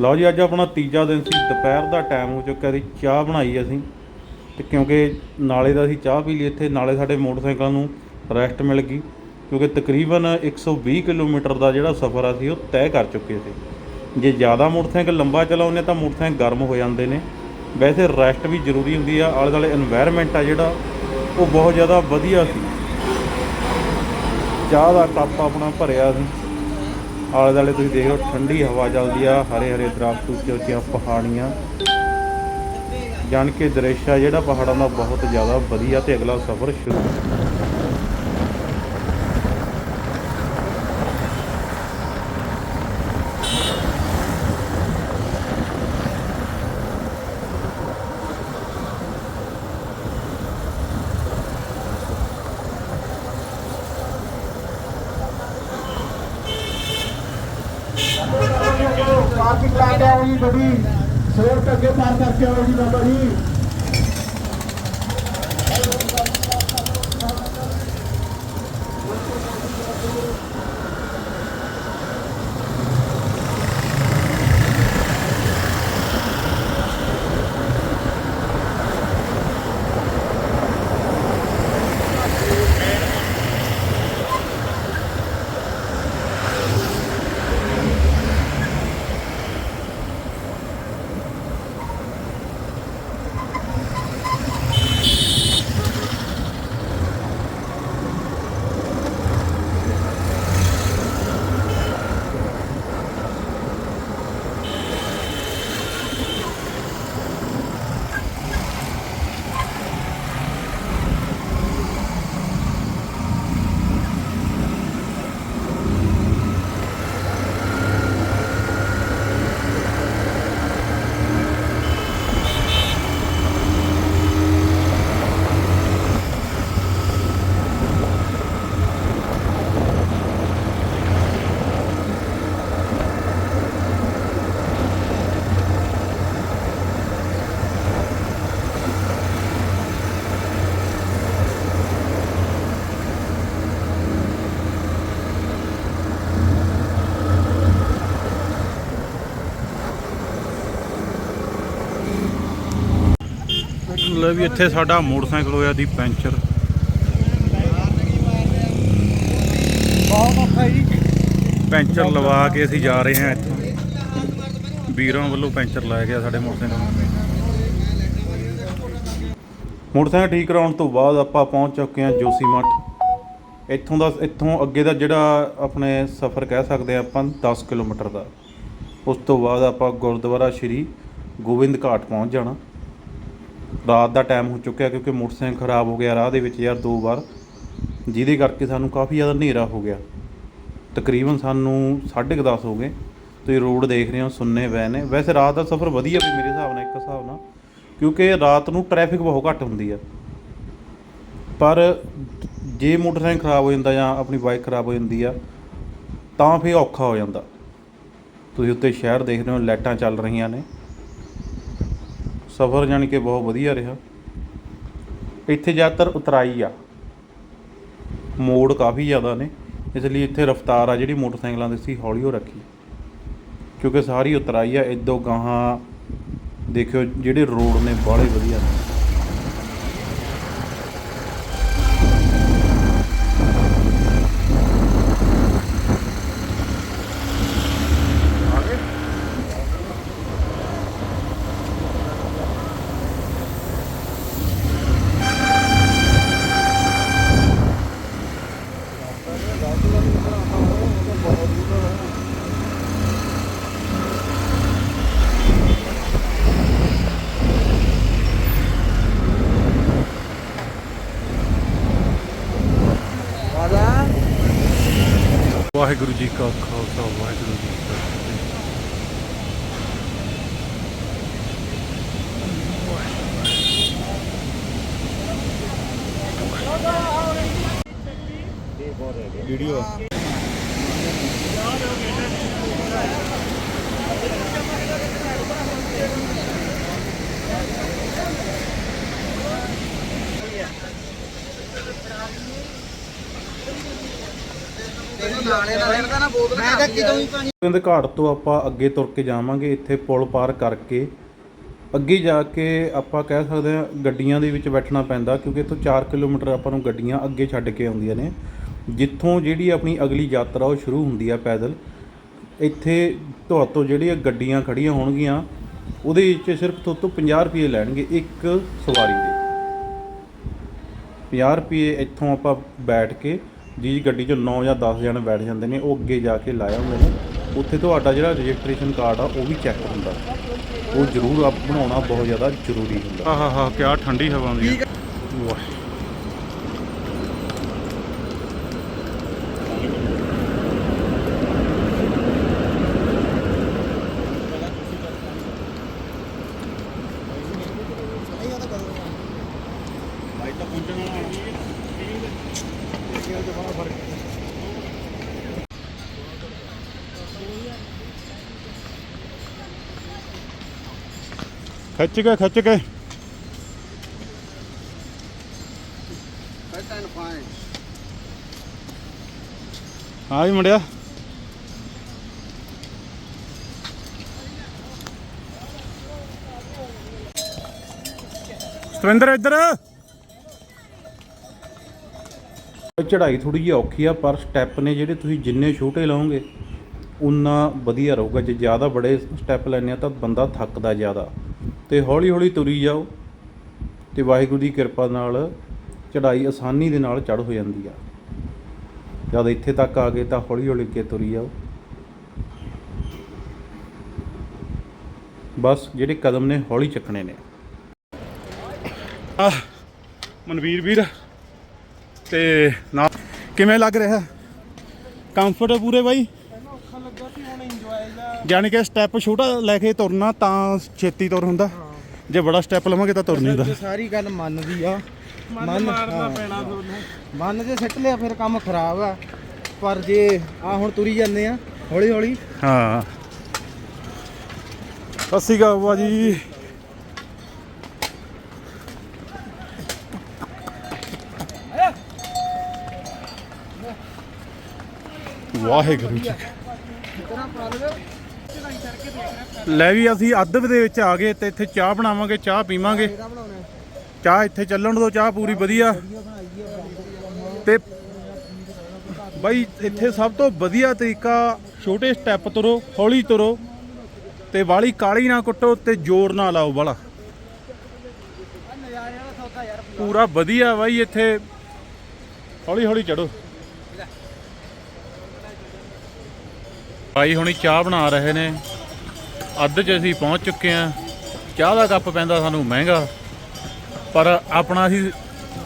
ਲਓ ਜੀ, ਅੱਜ ਆਪਣਾ ਤੀਜਾ ਦਿਨ ਸੀ, ਦੁਪਹਿਰ ਦਾ ਟਾਈਮ ਹੋ ਚੁੱਕਾ ਸੀ, ਚਾਹ ਬਣਾਈ ਅਸੀਂ। ਤੇ ਕਿਉਂਕਿ ਨਾਲੇ ਦਾ ਅਸੀਂ ਚਾਹ ਪੀ ਲਈ, ਇੱਥੇ ਨਾਲੇ ਸਾਡੇ ਮੋਟਰਸਾਈਕਲਾਂ ਨੂੰ ਰੈਸਟ ਮਿਲ ਗਈ। ਕਿਉਂਕਿ ਤਕਰੀਬਨ 120 ਕਿਲੋਮੀਟਰ ਦਾ ਜਿਹੜਾ ਸਫ਼ਰ ਅਸੀਂ ਉਹ ਤੈਅ ਕਰ ਚੁੱਕੇ ਸੀ। ਜੇ ਜ਼ਿਆਦਾ ਮੋਟਰਸਾਈਕਲ ਲੰਬਾ ਚਲਾਉਂਦੇ ਤਾਂ ਮੋਟਰਸਾਈਕਲ ਗਰਮ ਹੋ ਜਾਂਦੇ ਨੇ। ਵੈਸੇ ਰੈਸਟ ਵੀ ਜ਼ਰੂਰੀ ਹੁੰਦੀ ਆ ਆਲੇ ਦਾਲੇ এনवायरमेंट ਆ ਜਿਹੜਾ, ਉਹ ਬਹੁਤ ਜ਼ਿਆਦਾ ਵਧੀਆ ਸੀ। ਚਾਹ ਦਾ ਕੱਪ ਆਪਣਾ ਭਰਿਆ ਸੀ। ਆਲੇ ਦੁਆਲੇ ਤੁਸੀਂ ਦੇਖ ਲਓ ਠੰਡੀ ਹਵਾ ਚੱਲਦੀ ਆ ਹਰੇ ਹਰੇ ਦਰਖਤ ਉੱਚੇ ਉੱਚੀਆਂ ਪਹਾੜੀਆਂ। ਜਾਣ ਕੇ ਦ੍ਰਿਸ਼ ਆ ਜਿਹੜਾ ਪਹਾੜਾਂ ਦਾ ਬਹੁਤ ਜ਼ਿਆਦਾ ਵਧੀਆ ਤੇ ਅਗਲਾ ਸਫ਼ਰ ਸ਼ੁਰੂ। ਪਾਰਕਿੰਗ ਲਾ ਕੇ ਆਓ ਜੀ ਗੱਡੀ ਅੱਗੇ ਪਾਰ ਕਰਕੇ ਆਓ ਜੀ ਬਾਬਾ ਜੀ। ਲੈ ਵੀ ਇੱਥੇ ਸਾਡਾ ਮੋਟਰਸਾਈਕਲ ਹੋਇਆ ਦੀ ਪੈਂਚਰ। ਬਹੁਤ ਔਖਾ ਜੀ। ਪੈਂਚਰ ਲਵਾ ਕੇ ਅਸੀਂ ਜਾ ਰਹੇ ਹਾਂ ਇੱਥੋਂ। ਵੀਰਾਂ ਵੱਲੋਂ ਪੈਂਚਰ ਲਾਇਆ ਗਿਆ ਸਾਡੇ ਮੋਟਰਸਾਈਕਲ ਨੂੰ। ਮੋਟਰਸਾਈਕਲ ਠੀਕ ਕਰਾਉਣ ਤੋਂ ਬਾਅਦ ਆਪਾਂ ਪਹੁੰਚ ਚੁੱਕੇ ਹਾਂ ਜੋਸੀਮਠ ਇੱਥੋਂ ਦਾ ਇੱਥੋਂ ਅੱਗੇ ਦਾ ਜਿਹੜਾ ਆਪਣੇ ਸਫ਼ਰ ਕਹਿ ਸਕਦੇ ਆਪਾਂ 10 ਕਿਲੋਮੀਟਰ ਦਾ। ਉਸ ਤੋਂ ਬਾਅਦ ਆਪਾਂ ਗੁਰਦੁਆਰਾ ਸ਼੍ਰੀ ਗੋਬਿੰਦ ਘਾਟ ਪਹੁੰਚ ਜਾਣਾ। ਰਾਤ ਦਾ ਟਾਈਮ ਹੋ ਚੁੱਕਿਆ ਕਿਉਂਕਿ ਮੋਟਰਸਾਈਕਲ ਖਰਾਬ ਹੋ ਗਿਆ ਰਾਹ ਦੇ ਵਿੱਚ ਯਾਰ ਦੋ ਵਾਰ। ਜਿਹਦੇ ਕਰਕੇ ਸਾਨੂੰ ਕਾਫੀ ਜ਼ਿਆਦਾ ਹਨੇਰਾ ਹੋ ਗਿਆ। ਤਕਰੀਬਨ ਸਾਨੂੰ 10:30 ਹੋ ਗਏ। ਤੁਸੀਂ ਰੋਡ ਦੇਖ ਰਹੇ ਹੋ, ਸੁੰਨੇ ਪਏ ਨੇ। ਵੈਸੇ ਰਾਤ ਦਾ ਸਫ਼ਰ ਵਧੀਆ ਵੀ ਮੇਰੇ ਹਿਸਾਬ ਨਾਲ, ਇੱਕ ਹਿਸਾਬ ਨਾਲ। ਕਿਉਂਕਿ ਰਾਤ ਨੂੰ ਟ੍ਰੈਫਿਕ ਬਹੁਤ ਘੱਟ ਹੁੰਦੀ ਆ। ਪਰ ਜੇ ਮੋਟਰਸਾਈਕਲ ਖਰਾਬ ਹੋ ਜਾਂਦਾ ਜਾਂ ਆਪਣੀ ਬਾਈਕ ਖਰਾਬ ਹੋ ਜਾਂਦੀ ਆ, ਤਾਂ ਫਿਰ ਔਖਾ ਹੋ ਜਾਂਦਾ। ਤੁਸੀਂ ਉੱਤੇ ਸ਼ਹਿਰ ਦੇਖ ਰਹੇ ਹੋ, ਲਾਈਟਾਂ ਚੱਲ ਰਹੀਆਂ ਨੇ। ਸਫ਼ਰ ਜਾਣੀ ਕਿ ਬਹੁਤ ਵਧੀਆ ਰਿਹਾ। ਇੱਥੇ ਜ਼ਿਆਦਾਤਰ ਉਤਰਾਈ ਆ। ਮੋੜ ਕਾਫੀ ਜ਼ਿਆਦਾ ਨੇ, ਇਸ ਲਈ ਇੱਥੇ ਰਫ਼ਤਾਰ ਆ ਜਿਹੜੀ ਮੋਟਰਸਾਈਕਲਾਂ ਦੀ ਸੀ ਹੌਲੀ ਹੋ ਰੱਖੀ। ਕਿਉਂਕਿ ਸਾਰੀ ਉਤਰਾਈ ਆ ਇਦੋਂ ਗਾਹਾਂ ਦੇਖਿਓ ਜਿਹੜੇ ਰੋਡ ਨੇ, ਬਾਹਲੇ ਵਧੀਆ ਨੇ ਵਾਹਿਗੁਰੂ ਜੀ ਕਾ ਖਾਲਸਾ ਵਾਹਿਗੁਰੂ ਜੀ ਕੀ ਫਤਿਹ ਵੀਡੀਓ ਇਹਨੂੰ ਲਾਣੇ ਮੈਂ ਤਾਂ ਕਿਦੋਂ ਹੀ ਪਾਣੀ ਕਹਿੰਦੇ ਘਾਟ ਤੋਂ ਆਪਾਂ ਅੱਗੇ ਤੁਰ ਕੇ ਜਾਵਾਂਗੇ ਇੱਥੇ ਪੁਲ ਪਾਰ ਕਰਕੇ ਅੱਗੇ ਜਾ ਕੇ ਆਪਾਂ ਕਹਿ ਸਕਦੇ ਹਾਂ ਗੱਡੀਆਂ ਦੇ ਵਿੱਚ ਬੈਠਣਾ ਪੈਂਦਾ, ਕਿਉਂਕਿ ਇੱਥੋਂ 4 ਕਿਲੋਮੀਟਰ ਆਪਾਂ ਨੂੰ ਗੱਡੀਆਂ ਅੱਗੇ ਛੱਡ ਕੇ ਆਉਂਦੀਆਂ ਨੇ। ਜਿੱਥੋਂ ਜਿਹੜੀ ਆਪਣੀ ਅਗਲੀ ਯਾਤਰਾ ਉਹ ਸ਼ੁਰੂ ਹੁੰਦੀ ਆ ਪੈਦਲ, ਇੱਥੇ ਤੁਹਾਤੋਂ ਜਿਹੜੀਆਂ ਗੱਡੀਆਂ ਖੜੀਆਂ ਹੋਣਗੀਆਂ, ਉਹਦੇ ਵਿੱਚ ਸਿਰਫ ਤੁਹਾਤੋਂ 50 ਰੁਪਏ ਲੈਣਗੇ ਇੱਕ ਸਵਾਰੀ ਦੇ। 50 ਰੁਪਏ ਇੱਥੋਂ ਆਪਾਂ ਬੈਠ ਕੇ ਜੀ ਗੱਡੀ 'ਚ 9 ਜਾਂ 10 ਜਣੇ ਬੈਠ ਜਾਂਦੇ ਨੇ ਉਹ ਅੱਗੇ ਜਾ ਕੇ ਲਾਇਆ ਹੁੰਦੇ ਨੇ। ਉੱਥੇ ਤੁਹਾਡਾ ਜਿਹੜਾ ਰਜਿਸਟ੍ਰੇਸ਼ਨ ਕਾਰਡ ਆ ਉਹ ਵੀ ਚੈੱਕ ਹੁੰਦਾ। ਉਹ ਜ਼ਰੂਰ ਆਪ ਬਣਾਉਣਾ ਬਹੁਤ ਜ਼ਿਆਦਾ ਜ਼ਰੂਰੀ ਹੁੰਦਾ। ਆਹਾ ਹਾ ਕਿਆ ਠੰਡੀ ਹਵਾ ਆਉਂਦੀ ਹੈ ਵਾਹ ਖਿੱਚ ਕੇ ਖਿੱਚ ਕੇ। ਹਾਂ ਵੀ ਮੁੰਡਿਆ। ਸਤਵਿੰਦਰ ਇੱਧਰ। ਚੜਾਈ ਥੋੜੀ ਜਿਹੀ ਔਖੀ ਆ ਪਰ ਸਟੈਪ ਨੇ ਜਿਹੜੇ ਤੁਸੀਂ ਜਿੰਨੇ ਛੋਟੇ ਲਾਓਗੇ ਉਨਾ ਵਧੀਆ ਰਹੂਗਾ। ਜੇ ਜ਼ਿਆਦਾ ਬੜੇ ਸਟੈਪ ਲੈਣੇ ਆ ਤਾਂ ਬੰਦਾ ਥੱਕਦਾ ਜ਼ਿਆਦਾ। ਤੇ ਹੌਲੀ ਹੌਲੀ ਤੁਰੀ ਜਾਓ ਤੇ ਵਾਹਿਗੁਰੂ ਦੀ ਕਿਰਪਾ ਨਾਲ ਚੜਾਈ ਆਸਾਨੀ ਦੇ ਨਾਲ ਚੜ ਹੋ ਜਾਂਦੀ ਆ। ਜਦ ਇੱਥੇ ਤੱਕ ਆ ਗਏ ਤਾਂ ਹੌਲੀ ਹੌਲੀ ਕੇ ਤੁਰੀ ਜਾਓ। ਬਸ ਜਿਹੜੇ ਕਦਮ ਨੇ ਹੌਲੀ ਚੱਕਣੇ ਨੇ। ਆ ਮਨਵੀਰ ਵੀਰ ਤੇ ਨਾ ਕਿਵੇਂ ਲੱਗ ਰਿਹਾ? ਕੰਫਰਟ ਪੂਰੇ ਬਾਈ? ਜਾਣੀ ਕਿ ਸਟੈਪ ਛੋਟਾ ਲੈ ਕੇ ਤੁਰਨਾ ਤਾਂ ਛੇਤੀ ਤੁਰ ਹੁੰਦਾ। ਜੇ ਬੜਾ ਸਟੈਪ ਲਵਾਂਗੇ ਤਾਂ ਤੁਰ ਨਹੀਂ ਹੁੰਦਾ। ਸਾਰੀ ਗੱਲ ਮੰਨਦੀ ਆ। ਮੰਨ ਮਾਰਨਾ ਪੈਣਾ ਤੁਹਾਨੂੰ ਮੰਨ ਜੇ ਸਿੱਟ ਲਿਆ ਫਿਰ ਕੰਮ ਖਰਾਬ ਆ। ਪਰ ਜੇ ਆ ਹੁਣ ਤੁਰੀ ਜਾਂਦੇ ਆ ਹੌਲੀ ਹੌਲੀ ਹਾਂ। ਸਤਿ ਸ਼੍ਰੀ ਅਕਾਲ ਬਾਬਾ ਜੀ। ਵਾਹਿਗੁਰੂ ਜੀ ਲੈ ਵੀ ਅਸੀਂ ਅੱਧ ਦੇ ਵਿੱਚ ਆ ਗਏ ਤੇ ਇੱਥੇ ਚਾਹ ਬਣਾਵਾਂਗੇ, ਚਾਹ ਪੀਵਾਂਗੇ। ਚਾਹ ਇੱਥੇ ਚੱਲਣ ਦੋ, ਚਾਹ ਪੂਰੀ ਵਧੀਆ। ਤੇ ਬਾਈ, ਇੱਥੇ ਸਭ ਤੋਂ ਵਧੀਆ ਤਰੀਕਾ ਛੋਟੇ ਸਟੈਪ ਤੁਰੋ, ਹੌਲੀ ਤੁਰੋ ਤੇ ਵਾਲੀ ਕਾਲੀ ਨਾ ਕੁੱਟੋ ਤੇ ਜ਼ੋਰ ਨਾ ਲਾਓ ਵਾਲਾ। ਪੂਰਾ ਵਧੀਆ ਬਾਈ ਇੱਥੇ। ਹੌਲੀ ਹੌਲੀ ਚੜੋ। ਭਾਈ ਹੁਣੀ ਚਾਹ ਬਣਾ ਰਹੇ ਨੇ। ਅੱਧ 'ਚ ਅਸੀਂ ਪਹੁੰਚ ਚੁੱਕੇ ਆ ਚਾਹ ਦਾ ਕੱਪ ਪੈਂਦਾ ਸਾਨੂੰ ਮਹਿੰਗਾ। ਪਰ ਆਪਣਾ ਅਸੀਂ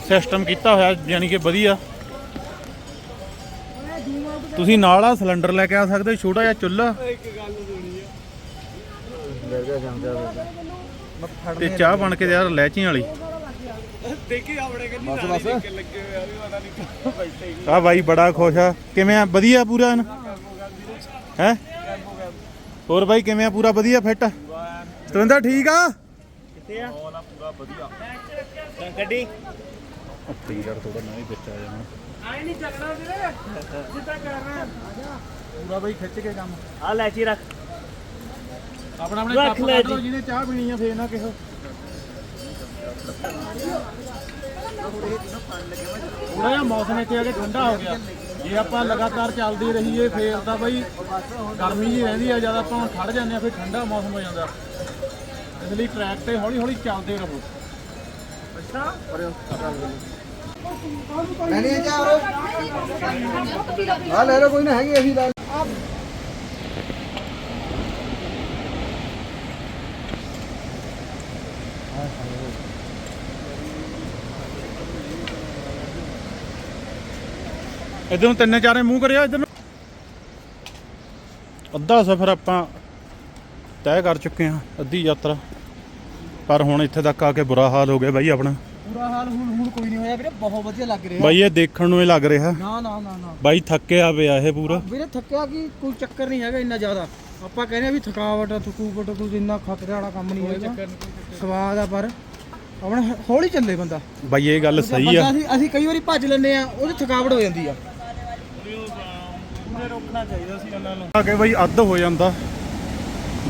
ਸਿਸਟਮ ਕੀਤਾ ਹੋਇਆ ਯਾਨੀ ਕਿ ਵਧੀਆ। ਤੁਸੀਂ ਨਾਲ ਆ ਸਿਲੰਡਰ ਲੈ ਕੇ ਆ ਸਕਦੇ ਹੋ, ਛੋਟਾ ਜਿਹਾ ਚੁੱਲ੍ਹਾ। ਤੇ ਚਾਹ ਬਣ ਕੇ ਯਾਰ ਲੈਚੀਆਂ ਵਾਲੀ। ਬਸ ਬਸ। ਆ ਬਾਈ ਬੜਾ ਖੁਸ਼ ਆ। ਕਿਵੇਂ ਆ? ਵਧੀਆ ਪੂਰਾ ਹੈ? ਹੋਰ ਬਾਈ ਕਿਵੇਂ ਆ? ਪੂਰਾ ਵਧੀਆ ਫਿੱਟ ਸਤਵਿੰਦਰ ਠੀਕ ਆ? ਕਿੱਥੇ ਆ? ਪੂਰਾ ਵਧੀਆ। ਗੱਡੀ? ਯਾਰ ਥੋੜਾ ਨਾ ਹੀ ਵਿੱਚ ਆ ਜਾਣਾ ਆਏ ਨਹੀਂ ਚੱਲਣਾ ਵੀਰੇ। ਜਿੱਦਾਂ ਕਰਨਾ। ਪੂਰਾ ਬਾਈ ਖਿੱਚ ਕੇ ਕੰਮ। ਆ ਲੈਚੀ ਰੱਖ। ਆਪਣਾ ਆਪਣੇ ਕੱਪ ਕੱਢ ਲਓ ਜਿਹਨੇ ਚਾਹ ਪੀਣੀ ਆ ਫੇਰ ਨਾ ਕਿਹੋ। ਥੋੜਾ ਜਿਹਾ ਮੌਸਮ ਇੱਥੇ ਆ ਕੇ ਠੰਡਾ ਹੋ ਗਿਆ। ਜੇ ਆਪਾਂ ਲਗਾਤਾਰ ਚੱਲਦੇ ਰਹੀਏ ਫੇਰ ਤਾਂ ਬਈ ਗਰਮੀ ਜੀ ਰਹਿੰਦੀ ਆ ਜਦ ਆਪਾਂ ਹੁਣ ਖੜ ਜਾਂਦੇ ਆ ਫਿਰ ਠੰਡਾ ਮੌਸਮ ਹੋ ਜਾਂਦਾ। ਇਸ ਲਈ ਟਰੈਕ ਤੇ ਹੌਲੀ ਹੌਲੀ ਚੱਲਦੇ ਰਹੋ। ਆ ਲੈ ਲਓ ਕੋਈ ਨਾ ਹੈਗੀ ਅਸੀਂ ਲੈ ਇਧਰ ਨੂੰ ਤਿੰਨੇ ਚਾਰੇ ਮੂੰਹ ਕਰਿਆ ਇਧਰ ਨੂੰ। ਅੱਧਾ ਸਫ਼ਰ ਆਪਾਂ ਤੈਅ ਕਰ ਚੁੱਕੇ ਹਾਂ ਅੱਧੀ ਯਾਤਰਾ। ਪਰ ਹੁਣ ਇੱਥੇ ਤੱਕ ਆ ਕੇ ਬੁਰਾ ਹਾਲ ਹੋ ਗਿਆ ਬਾਈ ਆਪਣਾ। ਪੂਰਾ ਹਾਲ ਹੁਣ ਹੁਣ ਕੋਈ ਨਹੀਂ ਹੋਇਆ ਵੀਰੇ ਬਹੁਤ ਵਧੀਆ ਲੱਗ ਰਿਹਾ। ਬਾਈ ਇਹ ਦੇਖਣ ਨੂੰ ਹੀ ਲੱਗ ਰਿਹਾ। ਨਾ ਨਾ ਨਾ ਨਾ। ਬਾਈ ਥੱਕਿਆ ਪਿਆ ਇਹ ਪੂਰਾ। ਵੀਰੇ ਥੱਕਿਆ ਕੀ ਕੋਈ ਚੱਕਰ ਨਹੀਂ ਹੈਗਾ ਇੰਨਾ ਜ਼ਿਆਦਾ। ਆਪਾਂ ਕਹਿੰਦੇ ਆ ਵੀ ਥਕਾਵਟ ਆ ਥਕੂਵਟ ਕੋਈ ਇੰਨਾ ਖਤਰੇ ਵਾਲਾ ਕੰਮ ਨਹੀਂ ਹੈਗਾ। ਸਵਾਦ ਆ ਪਰ ਆਪਣਾ ਹੌਲੀ ਚੱਲੇ ਬੰਦਾ। ਬਾਈ ਇਹ ਗੱਲ ਸਹੀ ਆ। ਅਸੀਂ ਅਸੀਂ ਕਈ ਵਾਰੀ ਭੱਜ ਲੈਂਦੇ ਆ ਉਹਦੀ ਥਕਾਵਟ ਹੋ ਜਾਂਦੀ ਆ। ਰੋਕਣਾ ਚਾਹੀਦਾ ਸੀ ਉਹਨਾਂ ਨੂੰ। ਆ ਬਈ ਅੱਧ ਹੋ ਜਾਂਦਾ।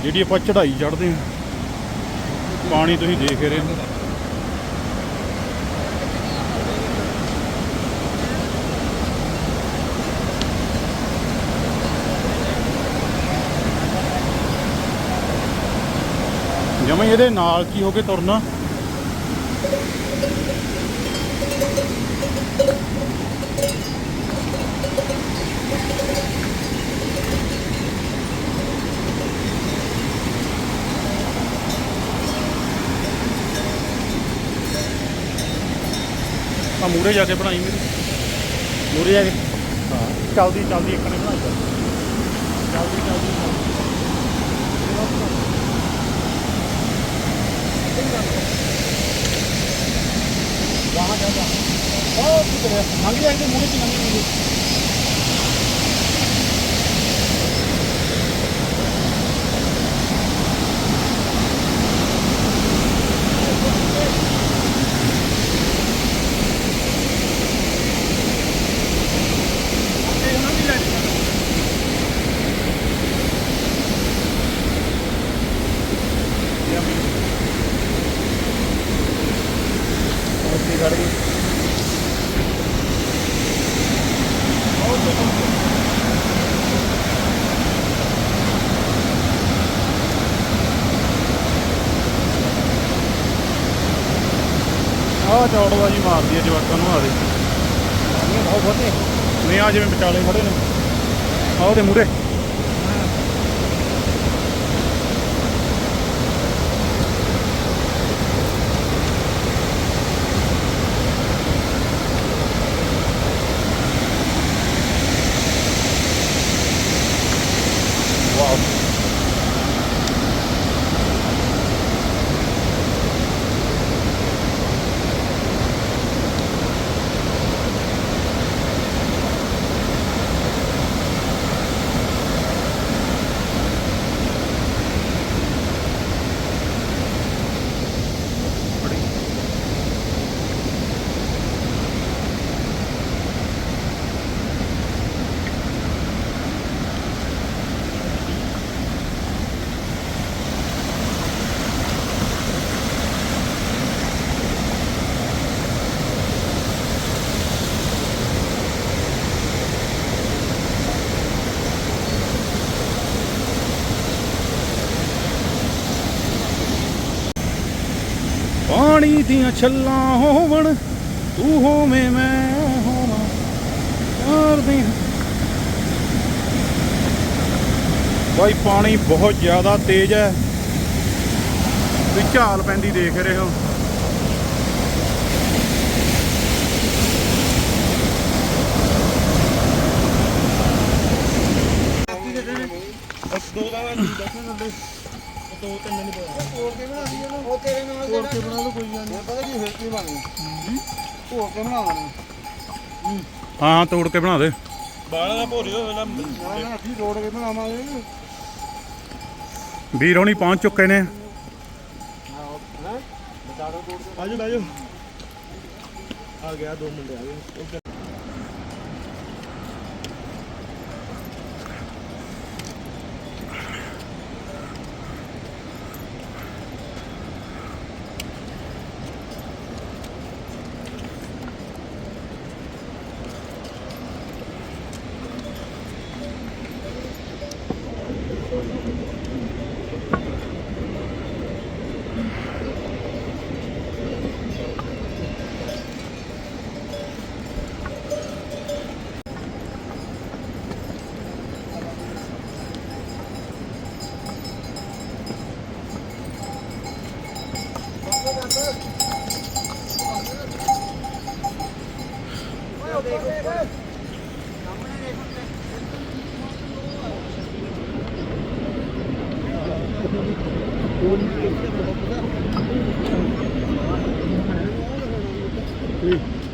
ਜਿਹੜੀ ਆਪਾਂ ਚੜਾਈ ਚੜਦੇ ਹਾਂ, ਪਾਣੀ ਤੁਸੀਂ ਦੇਖ ਰਹੇ ਹੋ। ਜਮਾ ਇਹਦੇ ਨਾਲ ਕੀ ਹੋ ਕੇ ਤੁਰਨਾ? ਆ ਮੂਰੇ ਜਾ ਕੇ ਬਣਾਈ ਮੇਰੀ। ਮੂਰੇ ਜਾ ਕੇ? ਹਾਂ। ਚੱਲਦੀ ਚੱਲਦੀ ਇੱਕ ਨੇ ਬਣਾਈ। ਚੱਲਦੀ ਚੱਲਦੀ ਵਾਹ ਜਾਂਦਾ ਉਹ ਕੀ ਕਰਿਆ? ਮੰਗ ਜਾਏਗੇ ਮੂਹਰੇ ਚ ਲੰਘੀ ਆਹ ਚੌੜਬਾਜੀ ਮਾਰਦੀ ਹੈ ਜਵਾਕਾਂ ਨੂੰ ਆ ਦੇ ਬਹੁਤ ਬਹੁਤੇ ਨਹੀਂ ਆ ਜਿਵੇਂ ਵਿਚਾਲੇ ਖੜੇ ਨੇ। ਆਹ ਉਹਦੇ ਮੂਰੇ ਪਾਣੀ ਦੀਆਂ ਛੱਲਾਂ ਹੋਵਣ, ਤੂੰ ਹੋਵੇਂ ਮੈਂ ਹੋਵਾਂ ਯਾਰ ਦੀ ਬਾਈ, ਪਾਣੀ ਬਹੁਤ ਜ਼ਿਆਦਾ ਤੇਜ਼ ਹੈ। ਵੀ ਝਾਲ ਪੈਂਦੀ ਦੇਖ ਰਹੇ ਹੋ। ਦੋ ਦਾ ਦੱਸਣ ਦਿੰਦੇ ਦੋ ਤਿੰਨ ਨਹੀਂ ਪਤਾ ਹੋਰ ਕੇ ਬਣਾ ਦੀ ਉਹਨੂੰ ਉਹ ਤੇਰੇ ਨਾਲ ਹੋਰ ਕੇ ਬਣਾ ਲਓ ਕੋਈ ਗੱਲ ਨਹੀਂ। ਪਤਾ ਕੀ ਫਿਰ ਕੀ ਬਣਨੀ ਹੋਰ ਕੇ ਬਣਾਉਣਾ ਹਾਂ। ਤੋੜ ਕੇ ਬਣਾ ਦੇ। ਬਾਲਾ ਦਾ ਭੋਰਿਓ ਹੋਇਆ ਨਾ। ਨਾ ਅਸੀਂ ਰੋੜ ਕੇ ਬਣਾਵਾਂਗੇ। ਵੀਰ ਹੋਣੀ ਪਹੁੰਚ ਚੁੱਕੇ ਨੇ। ਆਜੋ ਬਾਜੋ ਆ ਗਿਆ ਦੋ ਮੁੰਡੇ ਆ ਗਏ।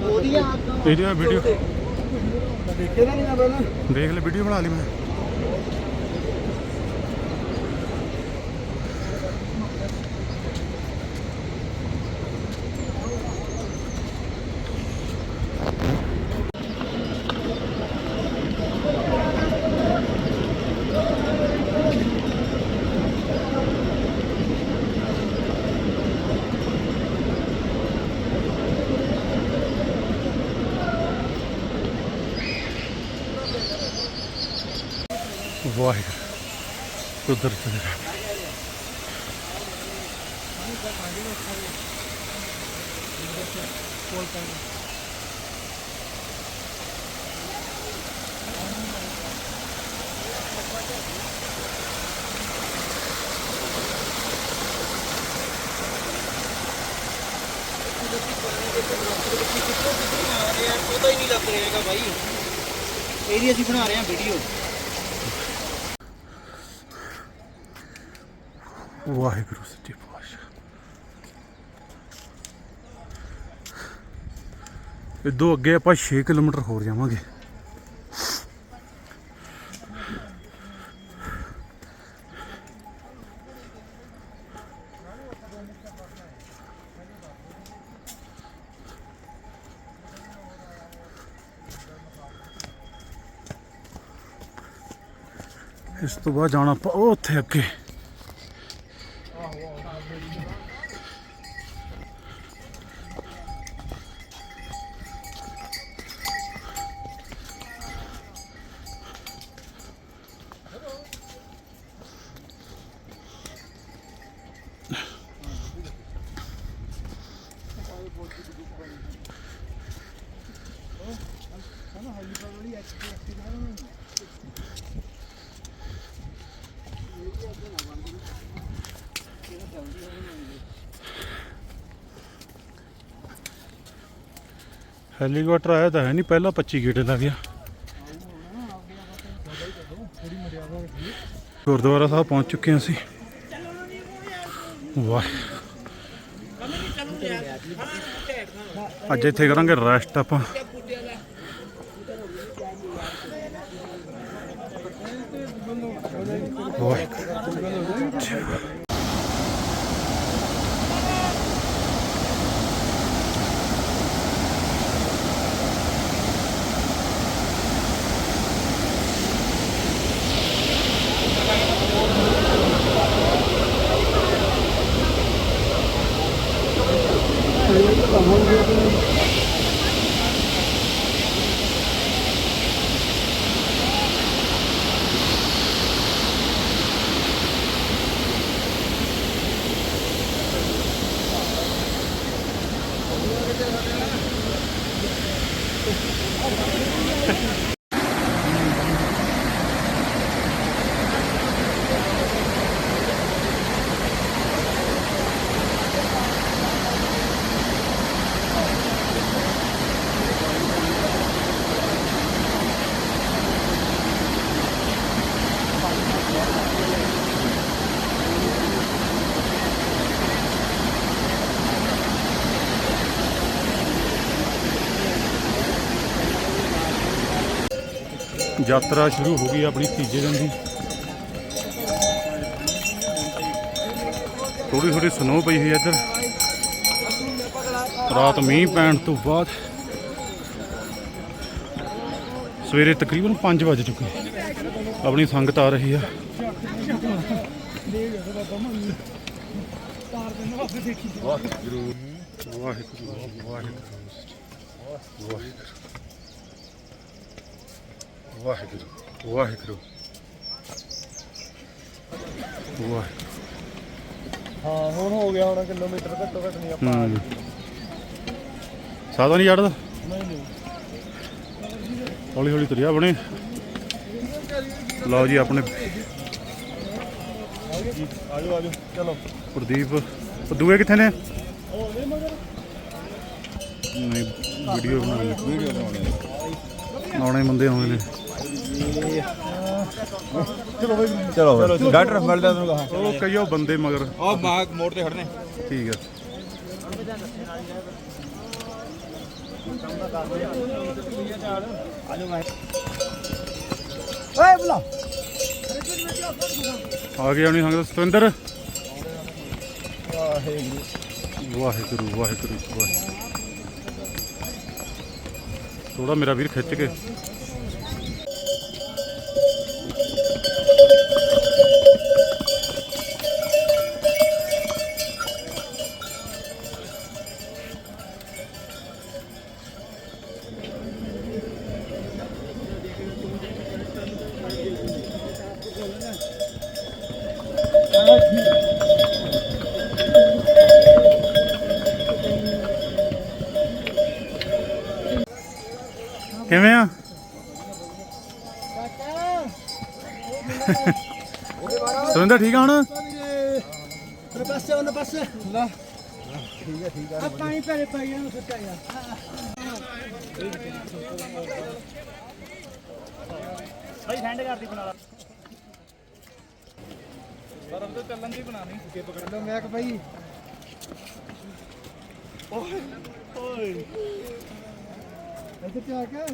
ਉਹਦੀਆਂ ਇਹਦੀ ਵੀਡੀਓ ਦੇਖੇ ਨਾ ਨਹੀਂ ਨਾ ਪਹਿਲਾਂ ਦੇਖ ਲੈ ਵੀਡੀਓ ਬਣਾ ਲਈ ਮੈਂ ਵਾਹਿਗੁਰੂ ਕੁਦਰਤ ਦੇ ਰੰਗ। ਪਤਾ ਹੀ ਨਹੀਂ ਲੱਗ ਰਿਹਾ ਹੈਗਾ ਬਾਈ ਇਹਦੀ ਅਸੀਂ ਬਣਾ ਰਹੇ ਹਾਂ ਵੀਡੀਓ ਵਾਹਿਗੁਰੂ ਸੱਚੇ ਪਾਤਸ਼ਾਹ ਇਦੋਂ ਅੱਗੇ ਆਪਾਂ 6 ਕਿਲੋਮੀਟਰ ਹੋਰ ਜਾਵਾਂਗੇ। ਇਸ ਤੋਂ ਬਾਅਦ ਜਾਣਾ ਆਪਾਂ ਉਹ ਉੱਥੇ ਅੱਗੇ। ਹੈਲੀਕਾਪਟਰ ਆਇਆ ਤਾਂ ਹੈ ਨਹੀਂ, ਪਹਿਲਾਂ 25 ਗੇੜੇ ਲੱਗ ਗਿਆ। ਗੁਰਦੁਆਰਾ ਸਾਹਿਬ ਪਹੁੰਚ ਚੁੱਕੇ ਹਾਂ ਅਸੀਂ। ਵਾਹ। ਅੱਜ ਇੱਥੇ ਕਰਾਂਗੇ ਰੈਸਟ ਆਪਾਂ। ਯਾਤਰਾ ਸ਼ੁਰੂ ਹੋ ਗਈ ਆਪਣੀ ਤੀਜੇ ਦਿਨ ਦੀ। ਥੋੜੀ ਥੋੜੀ ਸਨੋ ਪਈ ਹੋਈ ਇੱਧਰ। ਰਾਤ ਮੀਂਹ ਪੈਣ ਤੋਂ ਬਾਅਦ ਸਵੇਰੇ ਤਕਰੀਬਨ 5 ਵਜ ਚੁੱਕੇ। ਆਪਣੀ ਸੰਗਤ ਆ ਰਹੀ ਆ। ਵਾਹਿਗੁਰੂ ਵਾਹਿਗੁਰੂ ਵਾਹਿਗੁਰੂ ਵਾਹਿਗੁਰੂ ਵਾਹਿਗੁਰੂ ਵਾਹਿਗੁਰੂ। ਹਾਂ ਹੁਣ ਹੋ ਗਿਆ ਹੁਣ ਕਿਲੋਮੀਟਰ ਘੱਟੋ ਘੱਟ ਨਹੀਂ ਆਪਾਂ ਹੂੰ। ਸਾਦਾ ਨਹੀਂ ਚੜਦਾ? ਨਹੀਂ ਨਹੀਂ। ਹੌਲੀ ਹੌਲੀ ਤੁਰਿਆ ਬਣੇ। ਲਓ ਜੀ ਆਪਣੇ। ਆਜੋ ਆਜੋ ਚਲੋ। ਪ੍ਰਦੀਪ ਉਹ ਦੂਏ ਕਿੱਥੇ ਨੇ? ਨਹੀਂ ਵੀਡੀਓ ਬਣਾਉਣੀ ਵੀਡੀਓ ਬਣਾਉਣੀ ਆਉਣੇ ਬੰਦੇ ਆਉਣੇ ਨੇ। ਚਲੋ ਡਾਕਟਰ ਮਿਲਦਾ ਤੁਹਾਨੂੰ ਕਹਾ ਉਹ ਕਈਓ ਬੰਦੇ ਮਗਰ। ਉਹ ਮਾਗ ਮੋੜ ਤੇ ਖੜਨੇ ਠੀਕ ਹੈ ਓਏ ਬੁਲਾ। ਆ ਗਿਆ ਨਹੀਂ ਸੰਗਤ ਸਤਵਿੰਦਰ ਵਾਹਿਗੁਰੂ। ਵਾਹਿਗੁਰੂ ਵਾਹਿਗੁਰੂ ਥੋੜਾ ਮੇਰਾ ਵੀਰ ਖਿੱਚ ਕੇ। ਸੁਰਿੰਦਰ ਠੀਕ ਆ ਹੁਣ? ਪਾਸੇ ਉਹਨੇ ਪਾਸੇ। ਲਾ। ਠੀਕ ਹੈ ਠੀਕ ਹੈ ਪਾਣੀ ਭਰੇ ਪਾਈ ਇਹਨੂੰ ਸੁੱਟਾ ਯਾਰ ਭਾਈ ਸੈਂਡ ਕਰਦੀ ਬਣਾ ਲਾ। ਪਰ ਅੰਦਰ ਚੱਲਣ ਦੀ ਬਣਾਣੀ ਅੱਗੇ ਪਕੜ ਲੋ ਮੈਂ ਕਿ ਭਾਈ ਓਏ ਓਏ। ਇੱਥੇ ਕੀ ਆ ਕੇ।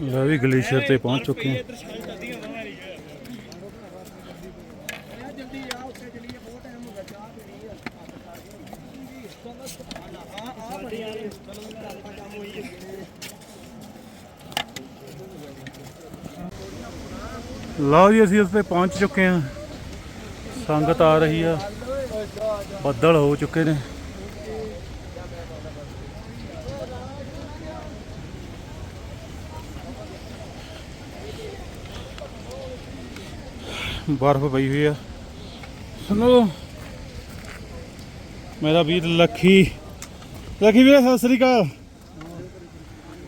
ਲੈ ਵੀ ਗਲੇਸ਼ੀਅਰ ਤੇ ਪਹੁੰਚ ਚੁੱਕੇ ਹਾਂ। ਲਓ ਜੀ, ਅਸੀਂ ਉਸ ਤੇ ਪਹੁੰਚ ਚੁੱਕੇ ਹਾਂ। ਸੰਗਤ ਆ ਰਹੀ ਆ। ਬੱਦਲ ਹੋ ਚੁੱਕੇ ਨੇ। ਬਰਫ਼ ਪਈ ਹੋਈ ਆ। ਸੁਣੋ ਮੇਰਾ ਵੀਰ ਲੱਖੀ। ਲੱਖੀ ਵੀਰੇ ਸਤਿ ਸ੍ਰੀ ਅਕਾਲ।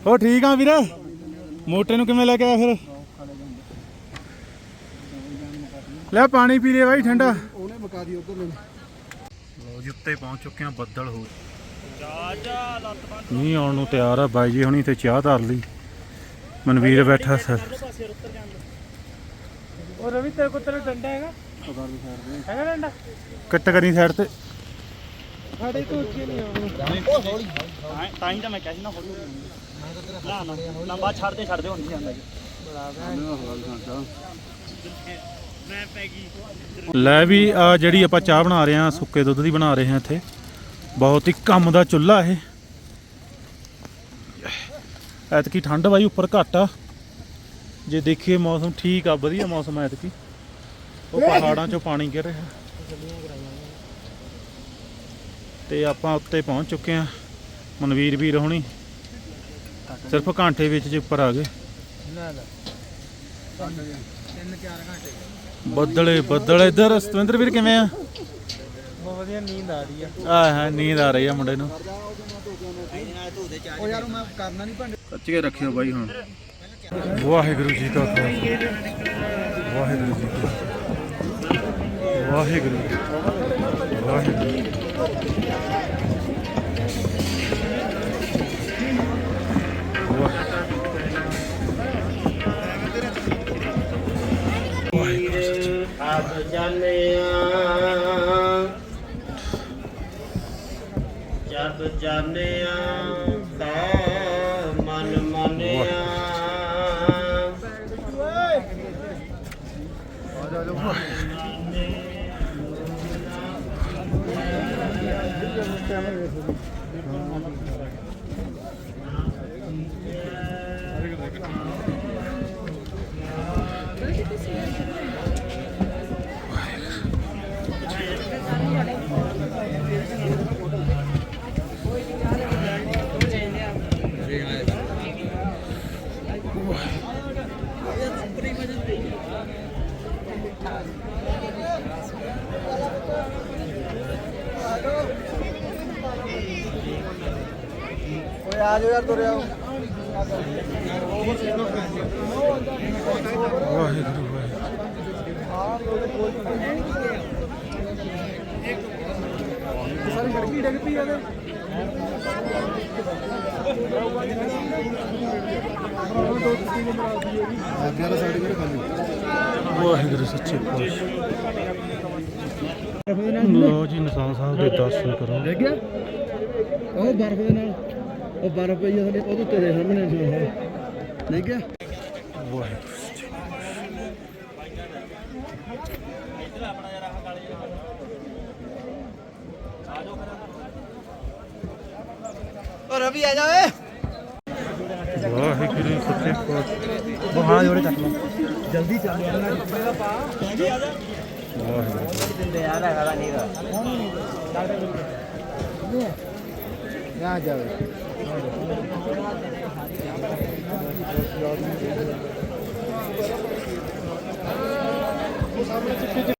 ਹੋ ਠੀਕ ਆ ਵੀਰੇ? ਮੋਟੇ ਨੂੰ ਕਿਵੇਂ ਲੈ ਕੇ ਆਇਆ ਫਿਰ? ਲੈ ਪਾਣੀ ਪੀ ਲਿਆ ਬਾਈ ਠੰਡਾ। ਉਹਨੇ ਮਕਾ ਦੀ ਉਧਰ ਲੋ ਜੀ ਉੱਤੇ ਪਹੁੰਚ ਚੁੱਕੇ ਆ ਬੱਦਲ ਹੋ। ਨਹੀਂ ਆਉਣ ਨੂੰ ਤਿਆਰ ਆ ਬਾਈ ਜੀ ਹੁਣੀ ਤੇ ਚਾਹ ਧਰ ਲਈ। ਮਨਵੀਰ ਬੈਠਾ ਸਰ। ਉਹ ਰਵੀ ਤੇਰੇ ਕੋਲ ਤੇਰਾ ਡੰਡਾ ਹੈਗਾ ਹੈਗਾ ਡੰਡਾ ਕੱਟ ਕਰੀ ਸਾਈਡ ਤੇ ਸਾਡੇ ਤੋਂ ਉੱਚੀ ਨਹੀਂ ਆਉਣੀ ਤਾਂ ਹੀ ਤਾਂ ਮੈਂ ਕਿਹਾ ਸੀ ਨਾ ਹੌਲੀ ਨਾ ਨਾ ਲੰਬਾ ਛੱਡ ਦੇ ਛੱਡ ਦੇ ਹੁਣ ਨਹੀਂ ਜਾਂਦਾ ਜੀ ਮੈਂ ਪੈ ਗਈ ਲੈ ਵੀ ਆ ਜਿਹੜੀ ਆਪਾਂ ਚਾਹ ਬਣਾ ਰਹੇ ਆ ਸੁੱਕੇ ਦੁੱਧ ਦੀ ਬਣਾ ਰਹੇ ਆ ਇੱਥੇ। ਬਹੁਤ ਹੀ ਕੰਮ ਦਾ ਚੁੱਲ੍ਹਾ ਇਹ। ਐਤਕੀ ਠੰਡ ਬਾਈ ਉੱਪਰ ਘੱਟ ਆ। ਜੇ ਦੇਖੀਏ ਮੌਸਮ ਠੀਕ ਆ ਵਧੀਆ ਮੌਸਮ ਆ ਐਤਕੀ। ਉਹ ਪਹਾੜਾਂ ਚੋਂ ਪਾਣੀ ਗਿਰ ਰਿਹਾ। ਤੇ ਆਪਾਂ ਉੱਤੇ ਪਹੁੰਚ ਚੁੱਕੇ ਆ ਮਨਵੀਰ ਵੀਰ ਹੋਣੀ। ਸਿਰਫ ਘੰਟੇ ਵਿੱਚ ਜੇ ਉੱਪਰ ਆ ਗਏ। ਨਾ ਨਾ ਤਿੰਨ ਚਾਰ ਘੰਟੇ ਬੱਦਲੇ ਬੱਦਲ। ਇੱਧਰ ਸਤਵਿੰਦਰ ਵੀਰ ਕਿਵੇਂ ਆ? ਬਹੁਤ ਵਧੀਆ ਨੀਂਦ ਆ ਰਹੀ ਆ। ਆ ਹਾਂ ਨੀਂਦ ਆ ਰਹੀ ਆ ਮੁੰਡੇ ਨੂੰ। ਉਹ ਯਾਰ ਮੈਂ ਕਰਨਾ ਨਹੀਂ ਭਾਂਡੇ। ਕੱਚ ਰੱਖਿਓ ਬਾਈ ਹੁਣ। ਵਾਹਿਗੁਰੂ ਜੀ ਕਾ ਖਾਲਸਾ। ਵਾਹਿਗੁਰੂ ਜੀ ਕੀ ਵਾਹਿਗੁਰੂ ਵਾਹਿਗੁਰੂ ਜੀ ਵਾਹਿਗੁਰੂ ਆਪ ਜਾਣਿਆ। ਜਬ ਜਾਣਿਆ ਤਾ ਮਨ ਮੰਨਿਆ ਓਏ ਆ ਜਾਓ ਯਾਰ ਤੁਰਿਆ ਵਾਹਿਗੁਰੂ ਵਾਹਿਗੁਰੂ ਸਾਰੀ ਸੜਕੀ ਡਿੱਗ ਪਈ ਆ ਤੇ ਵਾਹਿਗੁਰੂ ਸੱਚੇ ਪਾਤਸ਼ਾਹ। ਲੋ ਜੀ ਨਿਸ਼ਾਨ ਸਾਹਿਬ ਦੇ ਦਰਸ਼ਨ ਕਰੋ। ਡਿੱਗ ਗਿਆ? ਉਹ ਬਰਫ਼ ਦੇ ਨਾਲ ਉਹ ਬਰਫ਼ ਪਈ ਸਾਡੇ ਉਹਦੇ ਉੱਤੇ ਦੇ ਸਾਹਮਣੇ ਸੀ ਉਹ। ਡਿੱਗ ਗਿਆ? ਵਾਹਿਗੁਰੂ ਓ ਰਵੀ ਆ ਜਾ ਓਏ। ਵਾਹਿਗੁਰੂ ਸੱਚੇ ਪਾਤਸ਼ਾਹ। ਬਹਾ ਜੋੜੇ ਚੱਕ ਲੈ। जल्दी चालू यहाँ जाओ सामने